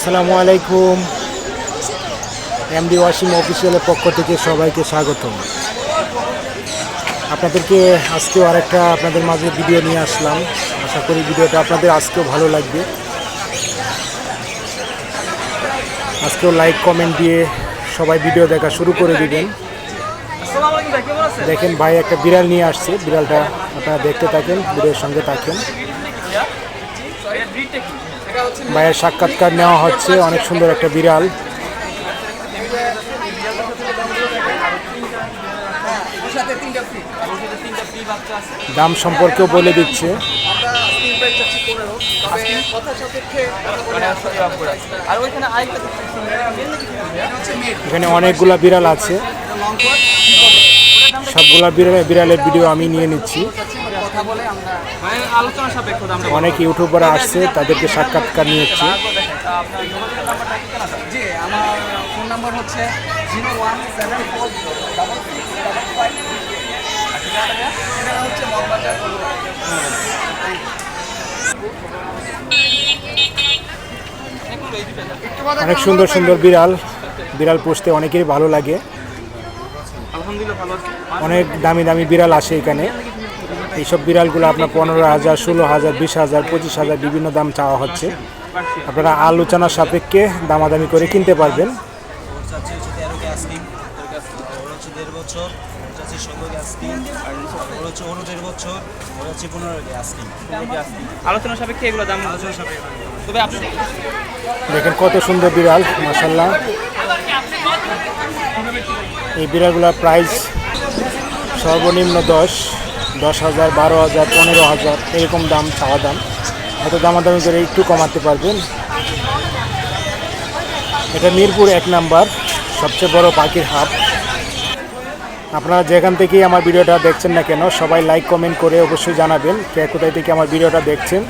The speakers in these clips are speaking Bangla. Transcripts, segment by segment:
আসসালামু আলাইকুম। এমডি ওয়াসিম অফিসিয়ালের পক্ষ থেকে সবাইকে স্বাগতম। আপনাদেরকে আজকেও আরেকটা আপনাদের মাঝে ভিডিও নিয়ে আসলাম। আশা করি ভিডিওটা আপনাদের আজকেও ভালো লাগবে। আজকেও লাইক কমেন্ট দিয়ে সবাই ভিডিও দেখা শুরু করে দিবেন। দেখেন ভাই একটা বিড়াল নিয়ে আসছে। বিড়ালটা আপনারা দেখতে থাকেন ভিডিওর সঙ্গে থাকেন। ভাইয়ের সাক্ষাৎকার নেওয়া হচ্ছে অনেক সুন্দর একটা বিড়াল। দাম সম্পর্কেও বলে দিচ্ছে। আরেকটা এখানে অনেকগুলা বিড়াল আছে। সবগুলা বিড়াল বিড়ালের ভিডিও আমি নিয়ে নিচ্ছি। কথা বলে আমরা মানে আলোচনা সাপেক্ষ অনেক ইউটিউবার আসছে তাদেরকে সাক্ষাৎকার নিয়েছি। জি আমার ফোন নাম্বার হচ্ছে zero one seven four double double five এটা হচ্ছে অনেক সুন্দর সুন্দর বিড়াল বিড়াল পুষতে অনেকেরই ভালো লাগে। আলহামদুলিল্লাহ ভালো আছি। অনেক দামি দামি বিড়াল আসে এখানে। এইসব বিড়ালগুলো আপনার পনেরো হাজার ষোলো হাজার বিশ হাজার পঁচিশ হাজার বিভিন্ন দাম চাওয়া হচ্ছে। আপনারা আলোচনা সাপেক্ষে দামাদামি করে কিনতে পারবেন। আলোচনা সাপেক্ষে এগুলো দাম আলোচনা সাপেক্ষে তবে আপনি দেখেন কত সুন্দর বিড়াল মাসাল্লাহ এই বিড়ালগুলোর প্রাইস সর্বনিম্ন দশ। দশ হাজার, বারো হাজার, পনেরো হাজার, এরকম দাম, চাওয়া দাম। হয়তো দামাদামি করে একটু কমাতে পারবেন। এটা মিরপুর এক নাম্বার, সবচেয়ে বড় পাখির হাব। আপনারা যেখান থেকেই আমার ভিডিওটা দেখছেন না কেন, সবাই লাইক কমেন্ট করে অবশ্যই জানাবেন কে কোথায় থেকে আমার ভিডিওটা দেখছেন।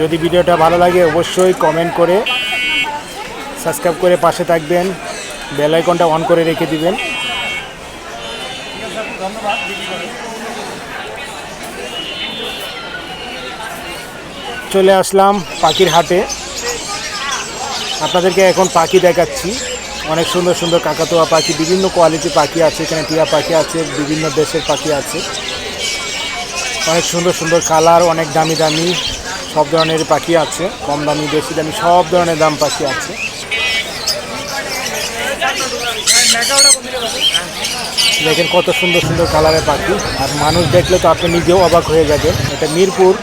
যদি ভিডিওটা ভালো লাগে অবশ্যই কমেন্ট করে সাবস্ক্রাইব করে পাশে থাকবেন বেল আইকনটা অন করে রেখে দিবেন। চলে আসলাম পাখির হাটে। আপনাদেরকে এখন পাখি দেখাচ্ছি। অনেক সুন্দর সুন্দর কাকাতুয়া পাখি, বিভিন্ন কোয়ালিটির পাখি আছে, এখানে টিয়া পাখি আছে, বিভিন্ন দেশের পাখি আছে। অনেক সুন্দর সুন্দর কালার অনেক দামি দামি, সব ধরনের পাখি আছে, কম দামি, বেশি দামি, সব ধরনের দাম পাখি আছে। দেখেন কত সুন্দর সুন্দর কালারের পাখি। আর মানুষ দেখলে তো আপনি নিজেও অবাক হয়ে যাবেন। এটা মিরপুর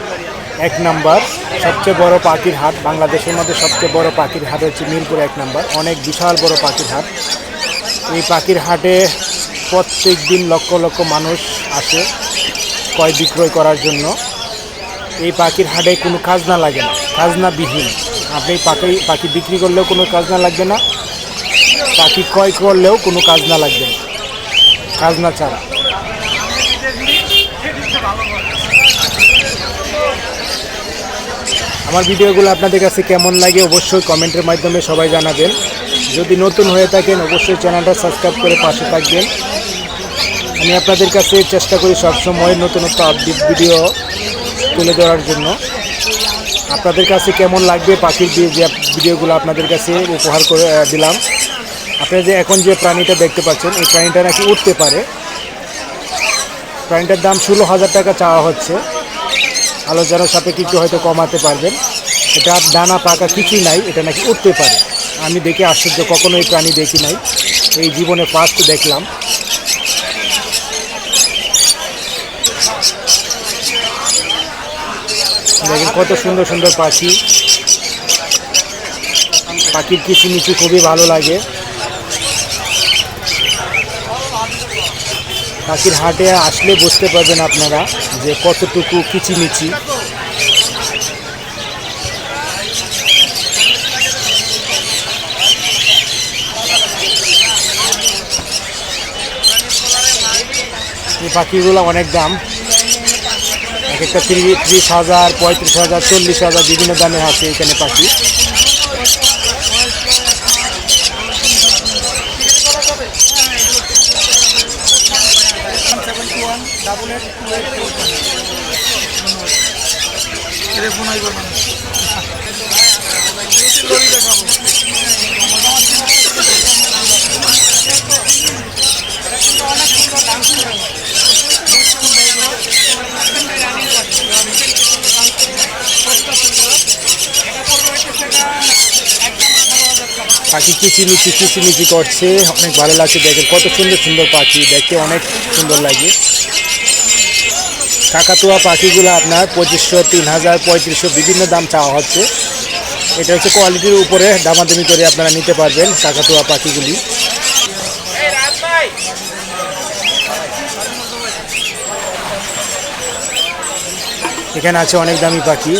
এক নাম্বার সবচেয়ে বড় পাখির হাট বাংলাদেশের মধ্যে সবচেয়ে বড় পাখির হাট হচ্ছে মিরপুর এক নাম্বার। অনেক বিশাল বড় পাখির হাট। এই পাখির হাটে প্রত্যেক দিন লক্ষ লক্ষ মানুষ আসে ক্রয় বিক্রয় করার জন্য। এই পাখির হাটে কোনো খাজনা লাগে না খাজনা বিহীন আপনি পাখি পাখি বিক্রি করলেও কোনো খাজনা লাগবে না, পাখি ক্রয় করলেও কোনো খাজনা লাগবে না। খাজনা ছাড়া। আমার ভিডিওগুলো আপনাদের কাছে কেমন লাগে অবশ্যই কমেন্টের মাধ্যমে সবাই জানাবেন। যদি নতুন হয়ে থাকেন, অবশ্যই চ্যানেলটা সাবস্ক্রাইব করে পাশে থাকবেন। আমি আপনাদের কাছে চেষ্টা করি সবসময় নতুনত্ব আপডেট ভিডিও তুলে ধরার জন্য। আপনাদের কাছে কেমন লাগবে পাখির যে ভিডিওগুলো আপনাদের কাছে উপহার করে দিলাম। আপনারা যে এখন যে প্রাণীটা দেখতে পাচ্ছেন, এই প্রাণীটা নাকি উঠতে পারে। প্রাণীটার দাম ষোলো হাজার টাকা চাওয়া হচ্ছে। আলোচনার সাপেক্ষে একটু হয়তো কমাতে পারবেন। এটা ডানা পাকা কিছুই নাই, এটা নাকি উঠতে পারে। আমি দেখে আশ্চর্য কখনো এই প্রাণী দেখি নাই। এই জীবনে ফার্স্ট দেখলাম। দেখেন কত সুন্দর সুন্দর পাখি। পাখির কিছু নিচু খুবই ভালো লাগে। পাখির হাটে আসলে বুঝতে পারবেন আপনারা যে কতটুকু কিচিমিচি। এই পাখিগুলো অনেক দাম। এক একটা ত্রিশ হাজার, পঁয়ত্রিশ হাজার, চল্লিশ হাজার বিভিন্ন দামে আছে এখানে পাখি। পাখি কিচিমিচি কিচিমিচি করছে? অনেক ভালো লাগছে দেখেন, কত সুন্দর সুন্দর পাখি, দেখতে অনেক সুন্দর লাগে। কাকাতুয়া পাখিগুলো আপনার পঁচিশশো, তিন হাজার, পঁয়ত্রিশশো বিভিন্ন দাম চাওয়া হচ্ছে। এটা হচ্ছে কোয়ালিটির উপরে দামাদামি করে আপনারা নিতে পারবেন কাকাতুয়া পাখিগুলি। এখানে আছে অনেক দামি পাখি।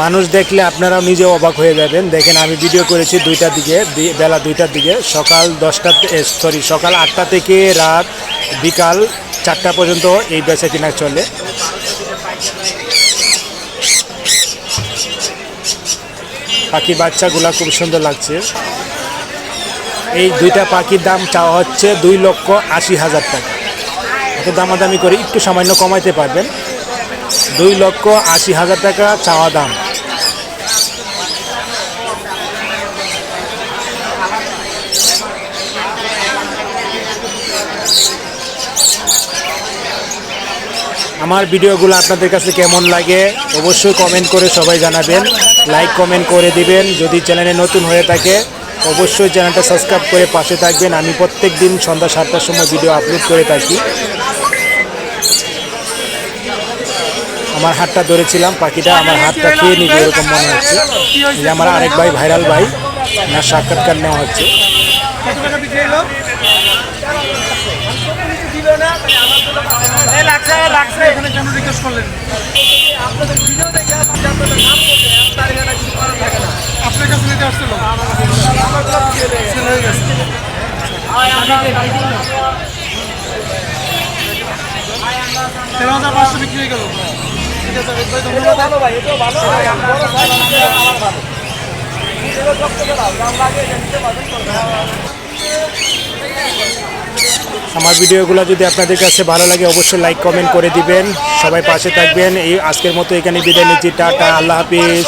মানুষ দেখলে আপনারাও নিজে অবাক হয়ে যাবেন। দেখেন, আমি ভিডিও করেছি দুইটার দিকে বেলা দুইটার দিকে। সকাল দশটা সরি সকাল আটটা থেকে রাত বিকাল চারটা পর্যন্ত এই বেচা কিনা চলে। পাখি বাচ্চাগুলা খুব সুন্দর লাগছে। এই দুইটা পাখির দাম চাওয়া হচ্ছে দুই লক্ষ আশি হাজার টাকা। এত দামাদামি করে একটু সামান্য কমাইতে পারবেন। দুই লক্ষ আশি হাজার টাকা চাওয়া দাম। আমার ভিডিওগুলো আপনাদের কাছে কেমন লাগে অবশ্যই কমেন্ট করে সবাই জানাবেন। লাইক কমেন্ট করে দিবেন। যদি চ্যানেলে নতুন হয়ে থাকে, অবশ্যই চ্যানেলটা সাবস্ক্রাইব করে পাশে থাকবেন। আমি প্রত্যেক দিন সন্ধ্যা সাতটার সময় ভিডিও আপলোড করে থাকি। আমার হাতটা ধরেছিলাম, পাখিটা আমার হাতটা খেয়ে নিবে এরকম মনে হচ্ছে। যে আমার আরেক ভাই, ভাইরাল ভাই না সাক্ষাৎকার নেওয়া হচ্ছে। আপনার পাঁচশো বিক্রি আমার ভিডিওগুলো যদি আপনাদের কাছে ভালো লাগে, অবশ্যই লাইক কমেন্ট করে দিবেন। সবাই পাশে থাকবেন। এই আজকের মতো এখানে বিদায় নিচ্ছি। টাটা, আল্লাহ হাফিজ।